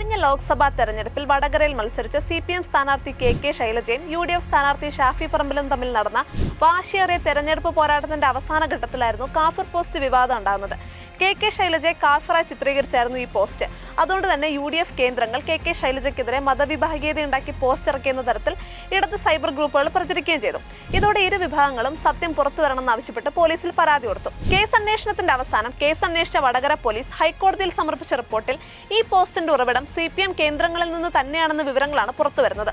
കഴിഞ്ഞ ലോക്സഭാ തെരഞ്ഞെടുപ്പിൽ വടകരയിൽ മത്സരിച്ച സി പി എം സ്ഥാനാർത്ഥി കെ കെ ശൈലജയും യു ഡി എഫ് സ്ഥാനാർത്ഥി ഷാഫി പറമ്പിലും തമ്മിൽ നടന്ന വാശിയേറിയ തെരഞ്ഞെടുപ്പ് പോരാട്ടത്തിന്റെ അവസാന ഘട്ടത്തിലായിരുന്നു കാഫർ പോസ്റ്റ് വിവാദം ഉണ്ടാകുന്നത്. കെ കെ ശൈലജയെ കാഫറായി ചിത്രീകരിച്ചായിരുന്നു ഈ പോസ്റ്റ്. അതുകൊണ്ട് തന്നെ യു ഡി എഫ് കേന്ദ്രങ്ങൾ കെ കെ ശൈലജയ്ക്കെതിരെ മതവിഭാഗീയത ഉണ്ടാക്കി പോസ്റ്റ് ഇറക്കിയെന്ന തരത്തിൽ ഇടത് സൈബർ ഗ്രൂപ്പുകൾ പ്രചരിക്കുകയും ചെയ്തു. ഇതോടെ ഇരു വിഭാഗങ്ങളും സത്യം പുറത്തു വരണമെന്നാവശ്യപ്പെട്ട് പോലീസിൽ പരാതി കൊടുത്തു. കേസ് അന്വേഷണത്തിന്റെ അവസാനം കേസ് അന്വേഷിച്ച വടകര പോലീസ് ഹൈക്കോടതിയിൽ സമർപ്പിച്ച റിപ്പോർട്ടിൽ ഈ പോസ്റ്റിന്റെ ഉറവിടം സി പി എം കേന്ദ്രങ്ങളിൽ നിന്ന് തന്നെയാണെന്ന വിവരങ്ങളാണ് പുറത്തുവരുന്നത്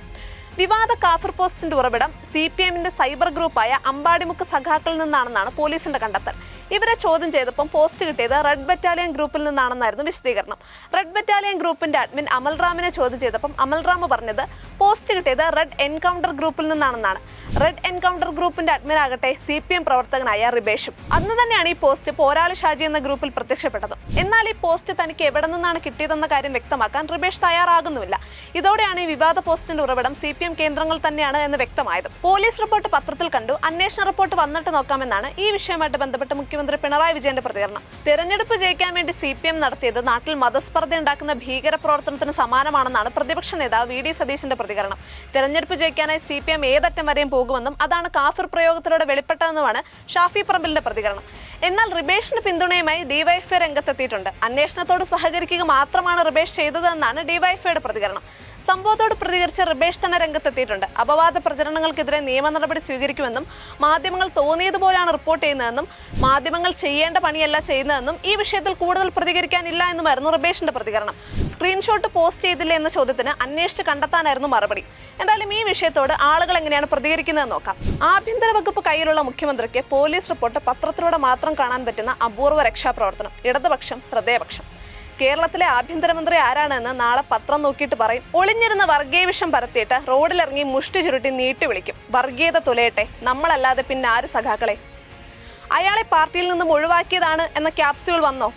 വിവാദ കാഫർ പോസ്റ്റിന്റെ ഉറവിടം സി പി എമ്മിന്റെ സൈബർ ഗ്രൂപ്പായ അമ്പാടിമുക്ക് സഖാക്കളിൽ നിന്നാണെന്നാണ് പോലീസിന്റെ കണ്ടെത്തൽ. ഇവരെ ചോദ്യം ചെയ്തപ്പം പോസ്റ്റ് കിട്ടിയത് റെഡ് ബറ്റാലിയൻ ഗ്രൂപ്പിൽ നിന്നാണെന്നായിരുന്നു വിശദീകരണം. റെഡ് ബറ്റാലിയൻ ഗ്രൂപ്പിന്റെ അഡ്മിൻ അമൽറാമിനെ ചോദ്യം ചെയ്തപ്പം അമൽറാം പറഞ്ഞത് പോസ്റ്റ് കിട്ടിയത് റെഡ് എൻകൗണ്ടർ ഗ്രൂപ്പിൽ നിന്നാണെന്നാണ്. റെഡ് എൻകൗണ്ടർ ഗ്രൂപ്പിന്റെ അഡ്മിൻ ആകട്ടെ സി പി എം പ്രവർത്തകനായ റിബേഷും. അന്ന് തന്നെയാണ് ഈ പോസ്റ്റ് പോരാളി ഷാജി എന്ന ഗ്രൂപ്പിൽ പ്രത്യക്ഷപ്പെട്ടത്. എന്നാൽ ഈ പോസ്റ്റ് തനിക്ക് എവിടെ നിന്നാണ് കിട്ടിയതെന്ന കാര്യം വ്യക്തമാക്കാൻ റിബേഷ് തയ്യാറാകുന്നുമില്ല. ഇതോടെയാണ് ഈ വിവാദ പോസ്റ്റിന്റെ ഉറവിടം സി പി എം കേന്ദ്രങ്ങൾ തന്നെയാണ് എന്ന് വ്യക്തമായത്. പോലീസ് റിപ്പോർട്ട് പത്രത്തിൽ കണ്ടു. അന്വേഷണ റിപ്പോർട്ട് വന്നിട്ട് നോക്കാമെന്നാണ് ഈ വിഷയവുമായിട്ട് ബന്ധപ്പെട്ട് മുഖ്യമന്ത്രി പിണറായി വിജയന്റെ പ്രതികരണം. തെരഞ്ഞെടുപ്പ് ജയിക്കാൻ വേണ്ടി സി പി എം നടത്തിയത് നാട്ടിൽ മതസ്പർദ്ധ ഉണ്ടാക്കുന്ന ഭീകര പ്രവർത്തനത്തിന് സമാനമാണെന്നാണ് പ്രതിപക്ഷ നേതാവ് വി ഡി സതീശന്റെ പ്രതികരണം. തെരഞ്ഞെടുപ്പ് ജയിക്കാനായി സി പി എം ഏതറ്റം വരെയും പോകുമെന്നും അതാണ് കാഫിർ പ്രയോഗത്തിലൂടെ വെളിപ്പെട്ടതെന്നുമാണ് ഷാഫി പറമ്പിലിന്റെ പ്രതികരണം. എന്നാൽ റിബേഷിന് പിന്തുണയുമായി ഡിവൈഎഫ്ഐ രംഗത്തെത്തിയിട്ടുണ്ട്. അന്വേഷണത്തോട് സഹകരിക്കുക മാത്രമാണ് റിബേഷ് ചെയ്തതെന്നാണ് ഡിവൈഎഫ്ഐയുടെ പ്രതികരണം. സംഭവത്തോട് പ്രതികരിച്ച റിബേഷ് തന്നെ രംഗത്തെത്തിയിട്ടുണ്ട്. അപവാദ പ്രചരണങ്ങൾക്കെതിരെ നിയമ നടപടി സ്വീകരിക്കുമെന്നും മാധ്യമങ്ങൾ തോന്നിയതുപോലെയാണ് റിപ്പോർട്ട് ചെയ്യുന്നതെന്നും മാധ്യമങ്ങൾ ചെയ്യേണ്ട പണിയല്ല ചെയ്യുന്നതെന്നും ഈ വിഷയത്തിൽ കൂടുതൽ പ്രതികരിക്കാനില്ല എന്നുമായിരുന്നു റിബേഷിന്റെ പ്രതികരണം. സ്ക്രീൻഷോട്ട് പോസ്റ്റ് ചെയ്തില്ല എന്ന ചോദ്യത്തിന് അന്വേഷിച്ച് കണ്ടെത്താനായിരുന്നു മറുപടി. എന്തായാലും ഈ വിഷയത്തോട് ആളുകൾ എങ്ങനെയാണ് പ്രതികരിക്കുന്നതെന്ന് നോക്കാം. ആഭ്യന്തര വകുപ്പ് കയ്യിലുള്ള മുഖ്യമന്ത്രിക്ക് പോലീസ് റിപ്പോർട്ട് പത്രത്തിലൂടെ മാത്രം കാണാൻ പറ്റുന്ന അപൂർവ രക്ഷാപ്രവർത്തനം. ഇടതുപക്ഷം ഹൃദയപക്ഷം. കേരളത്തിലെ ആഭ്യന്തരമന്ത്രി ആരാണെന്ന് നാളെ പത്രം നോക്കിയിട്ട് പറയും. ഒളിഞ്ഞിരുന്ന വർഗീയ വിഷം പരത്തിയിട്ട് റോഡിലിറങ്ങി മുഷ്ടി ചുരുട്ടി നീട്ടി വിളിക്കും. വർഗീയത തുലയട്ടെ നമ്മളല്ലാതെ പിന്നെ ആര് സഖാക്കളെ? അയാളെ പാർട്ടിയിൽ നിന്നും ഒഴിവാക്കിയതാണ് എന്ന ക്യാപ്സ്യൂൾ വന്നോ?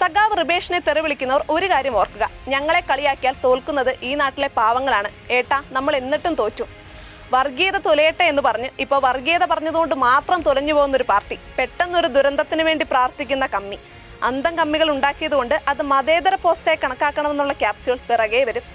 സഖാവ് റിബേഷിനെ തെറി വിളിക്കുന്നവർ ഒരു കാര്യം ഓർക്കുക. ഞങ്ങളെ കളിയാക്കിയാൽ തോൽക്കുന്നത് ഈ നാട്ടിലെ പാവങ്ങളാണ്. ഏട്ടാ നമ്മൾ എന്നിട്ടും തോറ്റു. വർഗീയത തുലയട്ടെ എന്ന് പറഞ്ഞ് ഇപ്പോൾ വർഗീയത പറഞ്ഞതുകൊണ്ട് മാത്രം തുലഞ്ഞു പോകുന്ന ഒരു പാർട്ടി. പെട്ടെന്നൊരു ദുരന്തത്തിന് വേണ്ടി പ്രാർത്ഥിക്കുന്ന കമ്മി. അന്തം കമ്മികൾ ഉണ്ടാക്കിയതുകൊണ്ട് അത് മതേതര പോസ്റ്റായി കണക്കാക്കണമെന്നുള്ള ക്യാപ്സ്യൂൾ പിറകെ വരും.